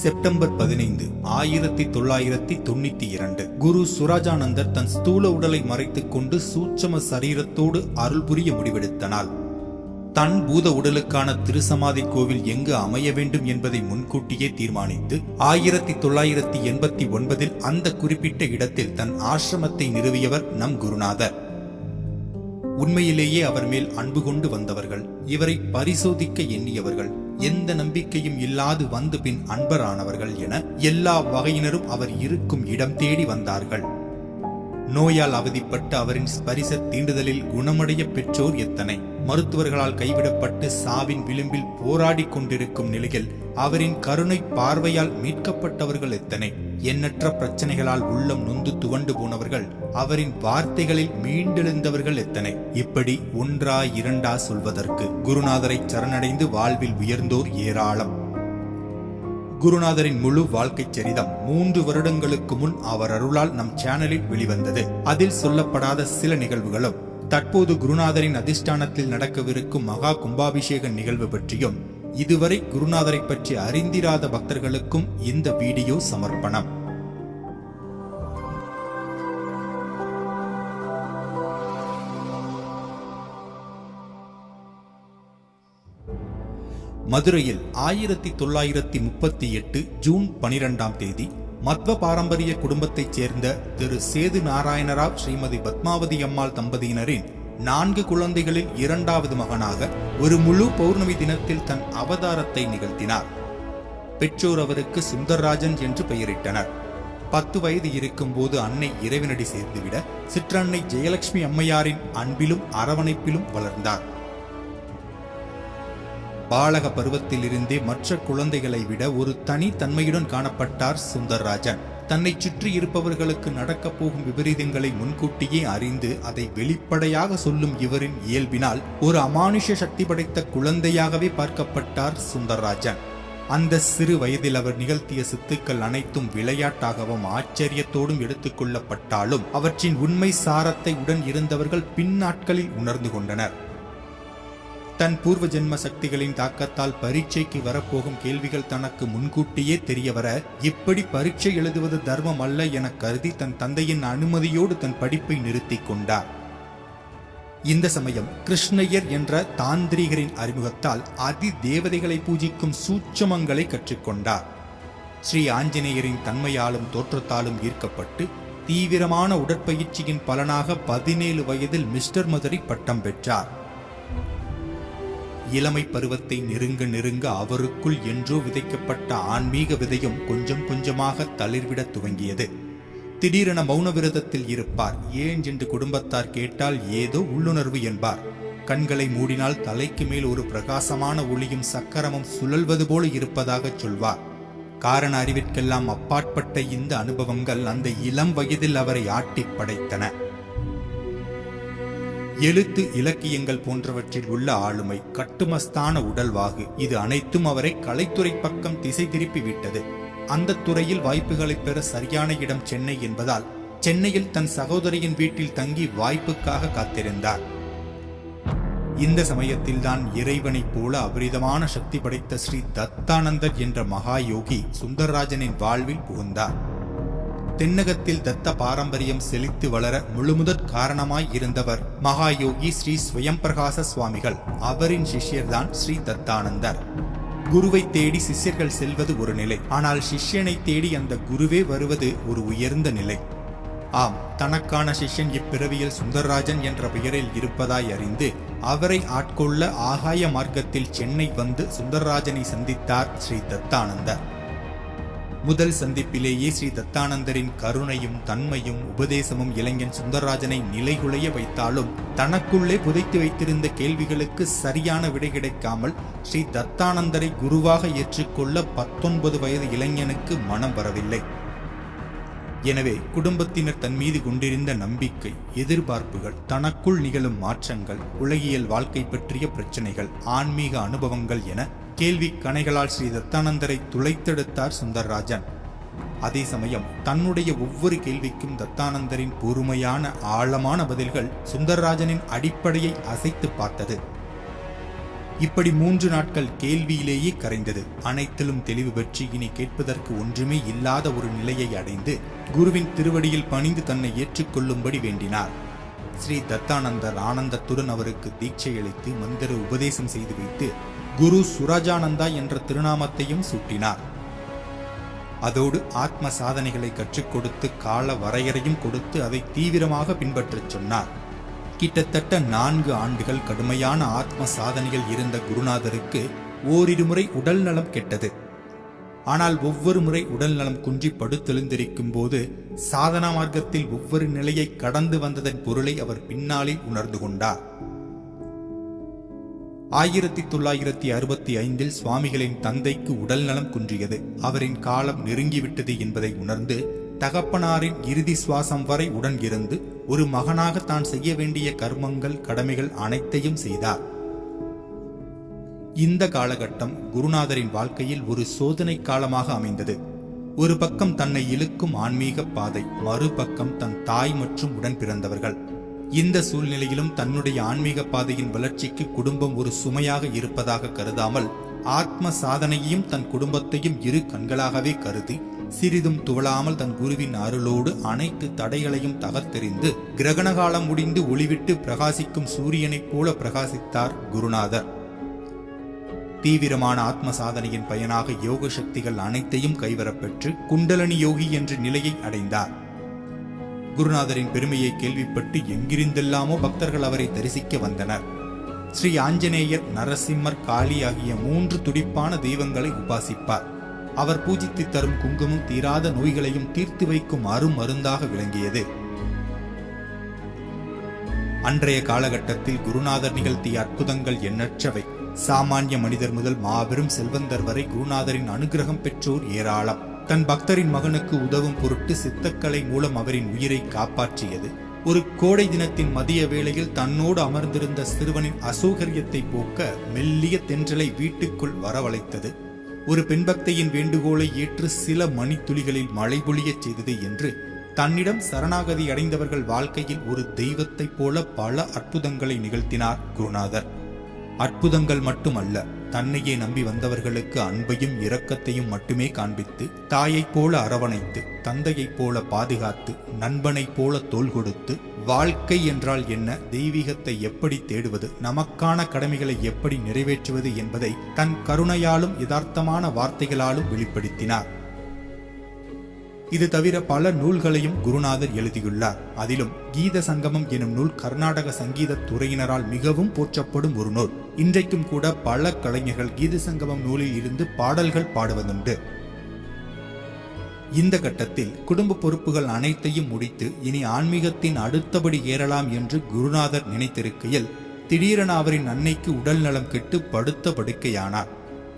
September பதினைந்து ஆயிரத்தி தொள்ளாயிரத்தி தொண்ணூத்தி இரண்டு. குரு சுராஜானந்தர் தன் ஸ்தூல உடலை மறைத்துக் கொண்டு சூட்சம சரீரத்தோடு அருள் புரிய முடிவெடுத்தனால் தன் பூத உடலுக்கான திருசமாதி கோவில் எங்கு அமைய வேண்டும் என்பதை முன்கூட்டியே தீர்மானித்து ஆயிரத்தி தொள்ளாயிரத்தி எண்பத்தி ஒன்பதில் அந்த குறிப்பிட்ட இடத்தில் தன் ஆசிரமத்தை நிறுவியவர் நம் குருநாதர். உண்மையிலேயே அவர் மேல் அன்பு கொண்டு வந்தவர்கள் இவரை பரிசோதிக்க எண்ணியவர்கள். எந்த நம்பிக்கையும் இல்லாது வந்து பின் அன்பரானவர்கள் என எல்லா வகையினரும் அவர் இருக்கும் இடம் தேடி வந்தார்கள். நோயால் அவதிப்பட்டு அவரின் ஸ்பரிச தீண்டுதலில் குணமடைய பெற்றோர் எத்தனை? மருத்துவர்களால் கைவிடப்பட்டு சாவின் விளிம்பில் போராடிக் கொண்டிருக்கும் நிலையில் அவரின் கருணை பார்வையால் மீட்கப்பட்டவர்கள் எத்தனை? எண்ணற்ற பிரச்சனைகளால் உள்ளம் நொந்து துவண்டு போனவர்கள் அவரின் வார்த்தைகளில் மீண்டெழுந்தவர்கள் எத்தனை? இப்படி ஒன்றா இரண்டா சொல்வதற்கு குருநாதரை சரணடைந்து வாழ்வில் உயர்ந்தோர் ஏராளம். குருநாதரின் முழு வாழ்க்கை சரிதம் மூன்று வருடங்களுக்கு முன் அவர் அருளால் நம் சேனலில் வெளிவந்தது. அதில் சொல்லப்படாத சில நிகழ்வுகளும் தற்போது குருநாதரின் அதிஷ்டானத்தில் நடக்கவிருக்கும் மகா கும்பாபிஷேக நிகழ்வு பற்றியும் இதுவரை குருநாதரை பற்றி அறிந்திராத பக்தர்களுக்கும் இந்த வீடியோ சமர்ப்பணம். மதுரையில் ஆயிரத்தி தொள்ளாயிரத்தி முப்பத்தி எட்டு ஜூன் பனிரெண்டாம் தேதி மத்வ பாரம்பரிய குடும்பத்தைச் சேர்ந்த திரு சேது நாராயணராவ் ஸ்ரீமதி பத்மாவதி அம்மாள் தம்பதியினரின் நான்கு குழந்தைகளில் இரண்டாவது மகனாக ஒரு முழு பௌர்ணமி தினத்தில் தன் அவதாரத்தை நிகழ்த்தினார். பெற்றோர் அவருக்கு சுந்தர்ராஜன் என்று பெயரிட்டனர். பத்து வயது இருக்கும்போது அன்னை இறைவனடி சேர்ந்துவிட சிற்றன்னை ஜெயலட்சுமி அம்மையாரின் அன்பிலும் அரவணைப்பிலும் வளர்ந்தார். பாலக பருவத்திலிருந்தே மற்ற குழந்தைகளை விட ஒரு தனித்தன்மையுடன் காணப்பட்டார் சுந்தர்ராஜன். தன்னை சுற்றி இருப்பவர்களுக்கு நடக்கப் போகும் விபரீதங்களை முன்கூட்டியே அறிந்து அதை வெளிப்படையாக சொல்லும் இவரின் இயல்பினால் ஒரு அமானுஷ சக்தி படைத்த குழந்தையாகவே பார்க்கப்பட்டார் சுந்தரராஜன். அந்த சிறு வயதில் அவர் நிகழ்த்திய சித்துக்கள் அனைத்தும் விளையாட்டாகவும் ஆச்சரியத்தோடும் எடுத்துக்கொள்ளப்பட்டாலும் அவற்றின் உண்மை சாரத்தை உடன் இருந்தவர்கள் பின்னாட்களில் உணர்ந்து கொண்டனர். தன் பூர்வ ஜென்ம சக்திகளின் தாக்கத்தால் பரீட்சைக்கு வரப்போகும் கேள்விகள் தனக்கு முன்கூட்டியே தெரியவர இப்படி பரீட்சை எழுதுவது தர்மம் அல்ல என கருதி தன் தந்தையின் அனுமதியோடு தன் படிப்பை நிறுத்திக் கொண்டார். இந்த சமயம் கிருஷ்ணய்யர் என்ற தாந்திரிகரின் அறிமுகத்தால் அதி தேவதைகளை பூஜிக்கும் சூட்சமங்களை கற்றுக்கொண்டார். ஸ்ரீ ஆஞ்சநேயரின் தன்மையாலும் தோற்றத்தாலும் ஈர்க்கப்பட்டு தீவிரமான உடற்பயிற்சியின் பலனாக பதினேழு வயதில் மிஸ்டர் மதுரை பட்டம் பெற்றார். இளமை பருவத்தை நெருங்க நெருங்க அவருக்குள் என்றோ விதைக்கப்பட்ட ஆன்மீக விதையும் கொஞ்சம் கொஞ்சமாக தளிர்விடத் துவங்கியது. திடீரென மௌன விரதத்தில் இருப்பார். ஏன் என்று குடும்பத்தார் கேட்டால் ஏதோ உள்ளுணர்வு என்பார். கண்களை மூடினால் தலைக்கு மேல் ஒரு பிரகாசமான ஒளியும் சக்கரமும் சுழல்வது போல இருப்பதாகச் சொல்வார். காரண அறிவிற்கெல்லாம் அப்பாற்பட்ட இந்த அனுபவங்கள் அந்த இளம் வயதில் அவரை ஆட்டிப் படைத்தன. எழுத்து இலக்கியங்கள் போன்றவற்றில் உள்ள ஆளுமை கட்டுமஸ்தான உடல்வாகு. இது அனைத்தும் அவரை கலைத்துறை பக்கம் திசை திருப்பி விட்டது. அந்த துறையில் வாய்ப்புகளை பெற சரியான இடம் சென்னை என்பதால் சென்னையில் தன் சகோதரியின் வீட்டில் தங்கி வாய்ப்புக்காக காத்திருந்தார். இந்த சமயத்தில்தான் இறைவனைப் போல அபரிதமான சக்தி படைத்த ஸ்ரீ தத்தானந்தர் என்ற மகா யோகி சுந்தரராஜனின் வாழ்வில் புகுந்தார். தென்னகத்தில் தத்த பாரம்பரியம் செழித்து வளர முழுமுதற் காரணமாய் இருந்தவர் மகாயோகி ஸ்ரீ ஸ்வயம்பிரகாச சுவாமிகள். அவரின் சிஷ்யர்தான் ஸ்ரீ தத்தானந்தர். குருவை தேடி சிஷ்யர்கள் செல்வது ஒரு நிலை. ஆனால் சிஷ்யனை தேடி அந்த குருவே வருவது ஒரு உயர்ந்த நிலை. ஆம் தனக்கான சிஷ்யன் இப்பிறவியில் சுந்தரராஜன் என்ற பெயரில் இருப்பதாய் அறிந்து அவரை ஆட்கொள்ள ஆகாய மார்க்கத்தில் சென்னை வந்து சுந்தரராஜனை சந்தித்தார் ஸ்ரீ தத்தானந்தர். முதல் சந்திப்பிலேயே ஸ்ரீ தத்தானந்தரின் கருணையும் தன்மையும் உபதேசமும் இளைஞன் சுந்தரராஜனை நிலைகுலைய வைத்தாலும் தனக்குள்ளே புதைத்து வைத்திருந்த கேள்விகளுக்கு சரியான விடை கிடைக்காமல் ஸ்ரீ தத்தானந்தரை குருவாக ஏற்றுக்கொள்ள பத்தொன்பது வயது இளைஞனுக்கு மனம் வரவில்லை. எனவே குடும்பத்தினர் தன் மீது கொண்டிருந்த நம்பிக்கை எதிர்பார்ப்புகள் தனக்குள் நிகழும் மாற்றங்கள் உலகியல் வாழ்க்கை பற்றிய பிரச்சனைகள் ஆன்மீக அனுபவங்கள் என கேள்வி கணைகளால் ஸ்ரீ தத்தானந்தரை துளைத்தெடுத்தார் சுந்தர்ராஜன். அதே சமயம் தன்னுடைய ஒவ்வொரு கேள்விக்கும் தத்தானந்தரின் பொறுமையான ஆழமான பதில்கள் சுந்தர்ராஜனின் அடிப்படையை அசைத்து பார்த்தது. இப்படி மூன்று நாட்கள் கேள்வியிலேயே கரைந்தது. அனைத்திலும் தெளிவு பெற்று இனி கேட்பதற்கு ஒன்றுமே இல்லாத ஒரு நிலையை அடைந்து குருவின் திருவடியில் பணிந்து தன்னை ஏற்றுக்கொள்ளும்படி வேண்டினார். ஸ்ரீ தத்தானந்தர் ஆனந்தத்துடன் அவருக்கு தீட்சை அளித்து மந்திர உபதேசம் செய்து வைத்து குரு சுராஜானந்தா என்ற திருநாமத்தையும் சூட்டினார். அதோடு ஆத்ம சாதனைகளை கற்றுக் கொடுத்து கால வரையறையும் கொடுத்து அதை தீவிரமாக பின்பற்றச் சொன்னார். கிட்டத்தட்ட நான்கு ஆண்டுகள் கடுமையான ஆத்ம சாதனைகள் இருந்த குருநாதருக்கு ஓரிரு முறை உடல் நலம் கெட்டது. ஆனால் ஒவ்வொரு முறை உடல் நலம் குன்றி படுத்தெழுந்திருக்கும் போது சாதனா மார்க்கத்தில் ஒவ்வொரு நிலையை கடந்து வந்ததன் பொருளை அவர் பின்னாலே உணர்ந்து கொண்டார். ஆயிரத்தி தொள்ளாயிரத்தி அறுபத்தி ஐந்தில் சுவாமிகளின் தந்தைக்கு உடல் நலம் குன்றியது. அவரின் காலம் நெருங்கிவிட்டது என்பதை உணர்ந்து தகப்பனாரின் இறுதி சுவாசம் வரை உடன் இருந்து ஒரு மகனாக தான் செய்ய வேண்டிய கர்மங்கள் கடமைகள் அனைத்தையும் செய்தார். இந்த காலகட்டம் குருநாதரின் வாழ்க்கையில் ஒரு சோதனை காலமாக அமைந்தது. ஒரு பக்கம் தன்னை இழுக்கும் ஆன்மீக பாதை மறுபக்கம் தன் தாய் மற்றும் உடன் பிறந்தவர்கள். இந்த சூழ்நிலையிலும் தன்னுடைய ஆன்மீக பாதையின் வளர்ச்சிக்கு குடும்பம் ஒரு சுமையாக இருப்பதாக கருதாமல் ஆத்ம சாதனையையும் தன் குடும்பத்தையும் இரு கண்களாகவே கருதி சிறிதும் துவளாமல் தன் குருவின் அருளோடு அனைத்து தடைகளையும் தகர்த்தெறிந்து கிரகண காலம் முடிந்து ஒளிவிட்டு பிரகாசிக்கும் சூரியனைப் போல பிரகாசித்தார் குருநாதர். தீவிரமான ஆத்ம சாதனையின் பயனாக யோக சக்திகள் அனைத்தையும் கைவரப்பெற்று குண்டலனி யோகி என்ற நிலையை அடைந்தார். குருநாதரின் பெருமையை கேள்விப்பட்டு எங்கிருந்தெல்லாமோ பக்தர்கள் அவரை தரிசிக்க வந்தனர். ஸ்ரீ ஆஞ்சநேயர் நரசிம்மர் காளி ஆகிய மூன்று துடிப்பான தெய்வங்களை உபாசிப்பார். அவர் பூஜித்து தரும் குங்குமம் தீராத நோய்களையும் தீர்த்து வைக்கும் அரும் மருந்தாக விளங்கியது. அன்றைய காலகட்டத்தில் குருநாதர் நிகழ்த்திய அற்புதங்கள் எண்ணற்றவை. சாமானிய மனிதர் முதல் மாபெரும் செல்வந்தர் வரை குருநாதரின் அனுகிரகம் பெற்றோர் ஏராளம். தன் பக்தரின் மகனுக்கு உதவும் பொருட்டு சித்தக்கலை மூலம் அவரின் உயிரை காப்பாற்றியது. ஒரு கோடை தினத்தின் மதிய வேளையில் தன்னோடு அமர்ந்திருந்த சிறுவனின் அசௌகரியத்தை போக்க மெல்லிய தென்றலை வீட்டுக்குள் வரவழைத்தது. ஒரு பெண்பக்தையின் வேண்டுகோளை ஏற்று சில மணித்துளிகளில் மழை பொழியச் செய்தது என்று தன்னிடம் சரணாகதி அடைந்தவர்கள் வாழ்க்கையில் ஒரு தெய்வத்தைப் போல பல அற்புதங்களை நிகழ்த்தினார் குருநாதர். அற்புதங்கள் மட்டுமல்ல தன்னையே நம்பி வந்தவர்களுக்கு அன்பையும் இரக்கத்தையும் மட்டுமே காண்பித்து தாயைப் போல அரவணைத்து தந்தையைப் போல பாதுகாத்து நண்பனைப் போல தோல் கொடுத்து வாழ்க்கை என்றால் என்ன? தெய்வீகத்தை எப்படி தேடுவது? நமக்கான கடமைகளை எப்படி நிறைவேற்றுவது என்பதை தன் கருணையாலும் யதார்த்தமான வார்த்தைகளாலும் வெளிப்படுத்தினார். இது தவிர பல நூல்களையும் குருநாதர் எழுதியுள்ளார். அதிலும் கீத சங்கமம் எனும் நூல் கர்நாடக சங்கீத துறையினரால் மிகவும் போற்றப்படும் ஒரு நூல். இன்றைக்கும் கூட பல கலைஞர்கள் கீத சங்கமம் நூலில் இருந்து பாடல்கள் பாடுவதுண்டு. இந்த கட்டத்தில் குடும்ப பொறுப்புகள் அனைத்தையும் முடித்து இனி ஆன்மீகத்தின் அடுத்தபடி ஏறலாம் என்று குருநாதர் நினைத்திருக்கையில் திடீரென அவரின் அன்னைக்கு உடல் நலம் கெட்டு படுத்த படுக்கையானார்.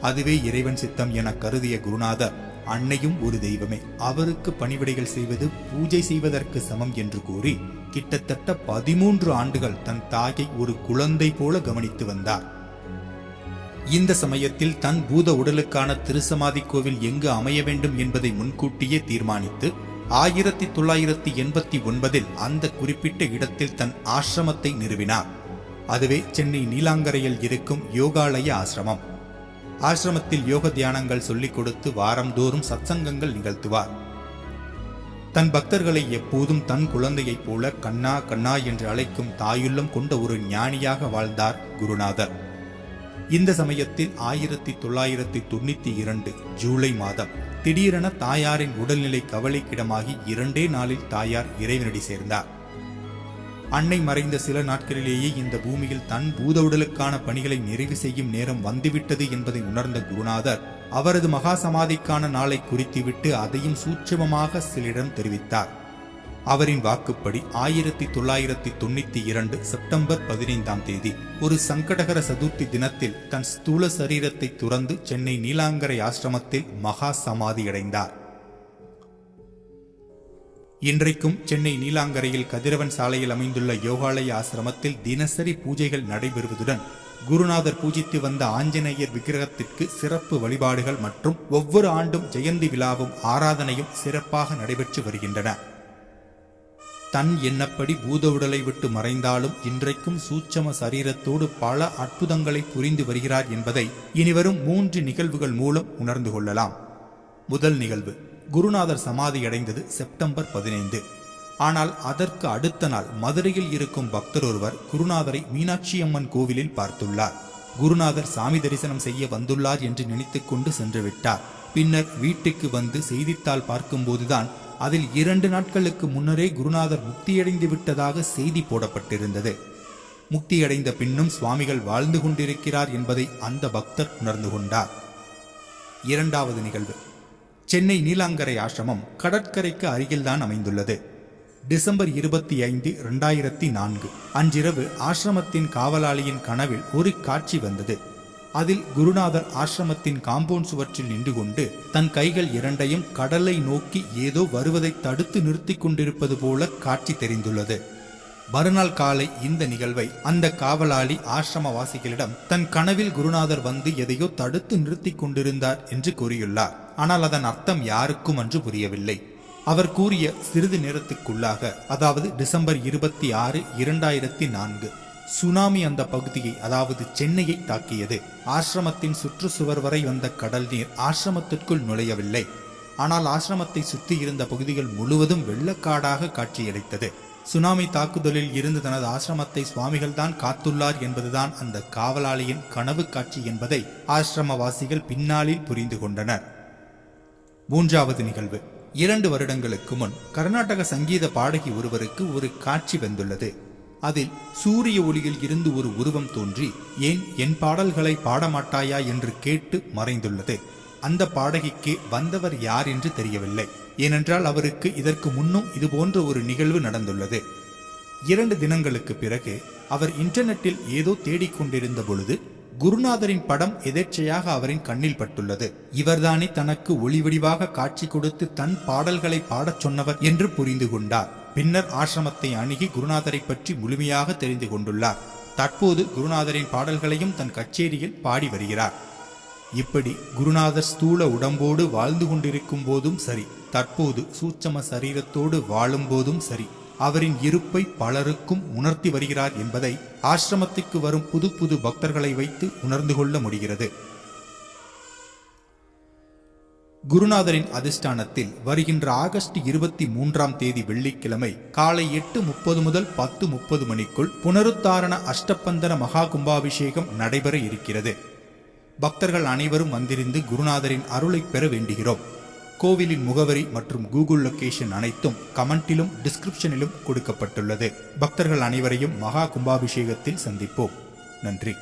அதுவே இறைவன் சித்தம் என கருதிய குருநாதர் அன்னையும் ஒரு தெய்வமே. அவருக்கு பணிவிடைகள் செய்வது பூஜை செய்வதற்கு சமம் என்று கூறி கிட்டத்தட்ட பதிமூன்று ஆண்டுகள் தன் தாயை ஒரு குழந்தை போல கவனித்து வந்தார். இந்த சமயத்தில் தன் பூத உடலுக்கான திருசமாதி கோவில் எங்கு அமைய வேண்டும் என்பதை முன்கூட்டியே தீர்மானித்து ஆயிரத்தி தொள்ளாயிரத்தி எண்பத்தி ஒன்பதில் அந்த குறிப்பிட்ட இடத்தில் தன் ஆசிரமத்தை நிறுவினார். அதுவே சென்னை நீலாங்கரையில் இருக்கும் யோகாலய ஆசிரமம். ஆசிரமத்தில் யோக தியானங்கள் சொல்லிக் கொடுத்து வாரந்தோறும் சத்சங்கங்கள் நிகழ்த்துவார். தன் பக்தர்களை எப்போதும் தன் குழந்தையைப் போல கண்ணா கண்ணா என்று அழைக்கும் தாயுள்ளம் கொண்ட ஒரு ஞானியாக வாழ்ந்தார் குருநாதர். இந்த சமயத்தில் ஆயிரத்தி தொள்ளாயிரத்தி தொண்ணூத்தி இரண்டு ஜூலை மாதம் திடீரென தாயாரின் உடல்நிலை கவலைக்கிடமாகி இரண்டே நாளில் தாயார் இறைவனடி சேர்ந்தார். அன்னை மறைந்த சில நாட்களிலேயே இந்த பூமியில் தன் பூத உடலுக்கான பணிகளை நிறைவு செய்யும் நேரம் வந்துவிட்டது என்பதை உணர்ந்த குருநாதர் அவரது மகா சமாதிக்கான நாளை குறித்துவிட்டு அதையும் சூட்சமமாக சிலரிடம் தெரிவித்தார். அவரின் வாக்குப்படி ஆயிரத்தி தொள்ளாயிரத்தி தொண்ணூத்தி இரண்டு செப்டம்பர் பதினைந்தாம் தேதி ஒரு சங்கடகர சதுர்த்தி தினத்தில் தன் ஸ்தூல சரீரத்தை துறந்து சென்னை நீலாங்கரை ஆசிரமத்தில் மகா சமாதியடைந்தார் இன்றைக்கும் சென்னை நீலாங்கரையில் கதிரவன் சாலையில் அமைந்துள்ள யோகாலய ஆசிரமத்தில் தினசரி பூஜைகள் நடைபெறுவதுடன் குருநாதர் பூஜித்து வந்த ஆஞ்சநேயர் விக்கிரகத்திற்கு சிறப்பு வழிபாடுகள் மற்றும் ஒவ்வொரு ஆண்டும் ஜெயந்தி விழாவும் ஆராதனையும் சிறப்பாக நடைபெற்று வருகின்றன. தன் எண்ணப்படி பூத உடலை விட்டு மறைந்தாலும் இன்றைக்கும் சூட்சம சரீரத்தோடு பல அற்புதங்களை புரிந்து வருகிறார் என்பதை இனிவரும் மூன்று நிகழ்வுகள் மூலம் உணர்ந்து கொள்ளலாம். முதல் நிகழ்வு குருநாதர் சமாதியடைந்தது செப்டம்பர் பதினைந்து. ஆனால் அதற்கு அடுத்த நாள் மதுரையில் இருக்கும் பக்தர் ஒருவர் குருநாதரை மீனாட்சி அம்மன் கோவிலில் பார்த்துள்ளார். குருநாதர் சாமி தரிசனம் செய்ய வந்துள்ளார் என்று நினைத்துக்கொண்டு சென்று விட்டார். பின்னர் வீட்டுக்கு வந்து செய்தித்தாள் பார்க்கும்போதுதான் அதில் இரண்டு நாட்களுக்கு முன்னரே குருநாதர் முக்தியடைந்து விட்டதாக செய்தி போடப்பட்டிருந்தது. முக்தியடைந்த பின்னும் சுவாமிகள் வாழ்ந்து கொண்டிருக்கிறார் என்பதை அந்த பக்தர் உணர்ந்து கொண்டார். இரண்டாவது நிகழ்வு. சென்னை நீலாங்கரை ஆசிரமம் கடற்கரைக்கு அருகில்தான் அமைந்துள்ளது. டிசம்பர் இருபத்தி ஐந்து இரண்டாயிரத்தி நான்கு அன்றிரவு ஆசிரமத்தின் காவலாளியின் கனவில் ஒரு காட்சி வந்தது. அதில் குருநாதர் ஆசிரமத்தின் காம்பவுண்ட் சுவற்றில் நின்று கொண்டு தன் கைகள் இரண்டையும் கடலை நோக்கி ஏதோ வருவதை தடுத்து நிறுத்திக் கொண்டிருப்பது போல காட்சி தெரிந்துள்ளது. மறுநாள் காலை இந்த நிகழ்வை அந்த காவலாளி ஆசிரமவாசிகளிடம் தன் கனவில் குருநாதர் வந்து எதையோ தடுத்து நிறுத்தி கொண்டிருந்தார் என்று கூறியுள்ளார். ஆனால் அதன் அர்த்தம் யாருக்கும் அன்று புரியவில்லை. அவர் கூறிய சிறிது நேரத்துக்குள்ளாக அதாவது டிசம்பர் இருபத்தி ஆறு இரண்டாயிரத்தி நான்கு சுனாமி அந்த பகுதியை அதாவது சென்னையை தாக்கியது. ஆசிரமத்தின் சுற்றுச்சுவர் வரை வந்த கடல் நீர் ஆசிரமத்திற்குள் நுழையவில்லை. ஆனால் ஆசிரமத்தை சுற்றி இருந்த பகுதிகள் முழுவதும் வெள்ளக்காடாக காட்சியளித்தது. சுனாமி தாக்குதலில் இருந்து தனது ஆசிரமத்தை சுவாமிகள் தான் காத்துள்ளார் என்பதுதான் அந்த காவலாளியின் கனவு காட்சி என்பதை ஆசிரமவாசிகள் பின்னாளில் புரிந்து கொண்டனர். மூன்றாவது நிகழ்வு. இரண்டு வருடங்களுக்கு முன் கர்நாடக சங்கீத பாடகி ஒருவருக்கு ஒரு காட்சி வந்துள்ளது. அதில் சூரிய ஒளியில் இருந்து ஒரு உருவம் தோன்றி ஏன் என் பாடல்களை பாடமாட்டாயா? என்று கேட்டு மறைந்துள்ளது. அந்த பாடகிக்கு வந்தவர் யார் என்று தெரியவில்லை. ஏனென்றால் அவருக்கு இதற்கு முன்னும் இதுபோன்ற ஒரு நிகழ்வு நடந்துள்ளது. இரண்டு தினங்களுக்கு பிறகு அவர் இன்டர்நெட்டில் ஏதோ தேடிக்கொண்டிருந்த பொழுது குருநாதரின் படம் எதேச்சையாக அவரின் கண்ணில் பட்டுள்ளது. இவர்தானே தனக்கு ஒளிவடிவாக காட்சி கொடுத்து தன் பாடல்களை பாடச் சொன்னவர் என்று புரிந்து கொண்டார். பின்னர் ஆசிரமத்தை அணுகி குருநாதரை பற்றி முழுமையாக தெரிந்து கொண்டுள்ளார். தற்போது குருநாதரின் பாடல்களையும் தன் கச்சேரியில் பாடி வருகிறார். இப்படி குருநாதர் ஸ்தூல உடம்போடு வாழ்ந்து கொண்டிருக்கும் போதும் சரி தற்போது சூட்சம சரீரத்தோடு வாழும் போதும் சரி. அவரின் இருப்பை பலருக்கும் உணர்த்தி வருகிறார் என்பதை ஆசிரமத்திற்கு வரும் புது புது பக்தர்களை வைத்து உணர்ந்து கொள்ள முடிகிறது. குருநாதரின் அதிஷ்டானத்தில் வருகின்ற ஆகஸ்ட் இருபத்தி மூன்றாம் தேதி வெள்ளிக்கிழமை காலை எட்டு முப்பது முதல் பத்து முப்பது மணிக்குள் புனருத்தாரண அஷ்டபந்தன மகா கும்பாபிஷேகம் நடைபெற இருக்கிறது. பக்தர்கள் அனைவரும் வந்திருந்து குருநாதரின் அருளை பெற வேண்டுகிறோம். கோவிலின் முகவரி மற்றும் கூகுள் லொகேஷன் அனைத்தும் கமெண்டிலும் டிஸ்கிரிப்ஷனிலும் கொடுக்கப்பட்டுள்ளது. பக்தர்கள் அனைவரையும் மகா கும்பாபிஷேகத்தில் சந்திப்போம். நன்றி.